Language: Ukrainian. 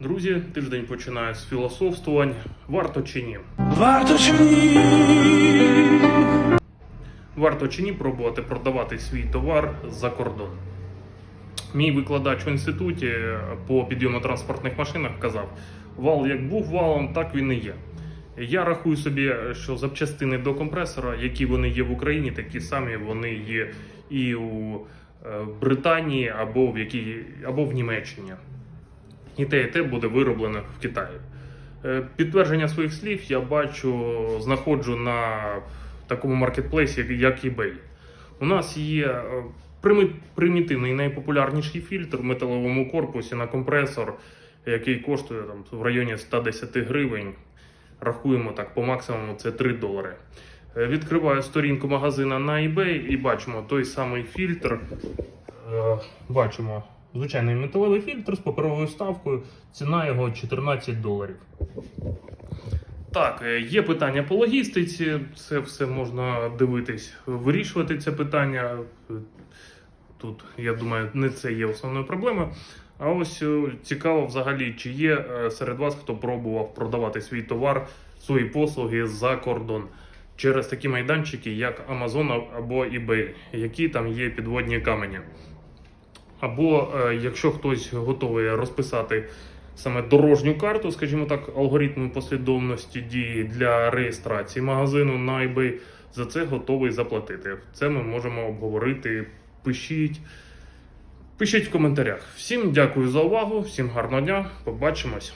Друзі, тиждень починає з філософствувань. Варто чи ні? Варто чи ні? Варто чи ні пробувати продавати свій товар за кордон. Мій викладач в інституті по підйому транспортних машинах казав: вал як був валом, так він і є. Я рахую собі, що запчастини до компресора, які вони є в Україні, такі самі вони є і у е, Британії або в якій, або в Німеччині. І те, і те буде вироблено в Китаї. Е, Підтвердження своїх слів я бачу, знаходжу на такому маркетплейсі, як eBay. У нас є е, примітивний найпопулярніший фільтр в металевому корпусі на компресор, який коштує там, в районі 110 гривень. Рахуємо так, по максимуму це 3 долари. Е, Відкриваю сторінку магазина на eBay і бачимо той самий фільтр. Бачимо звичайний металевий фільтр з паперовою ставкою. Ціна його 14 доларів. Так, е, є питання по логістиці, це все можна дивитись, вирішувати це питання. Е, Тут, я думаю, не це є основною проблемою. А ось е, цікаво взагалі, чи є серед вас, хто пробував продавати свій товар, свої послуги за кордон через такі майданчики, як Amazon або eBay, які там є підводні камені. Або е, якщо хтось готовий розписати саме дорожню карту, скажімо так, алгоритм послідовності дії для реєстрації магазину на eBay, за це готовий заплатити. Це ми можемо обговорити. Пишіть. Пишіть в коментарях. Всім дякую за увагу, всім гарного дня. Побачимось.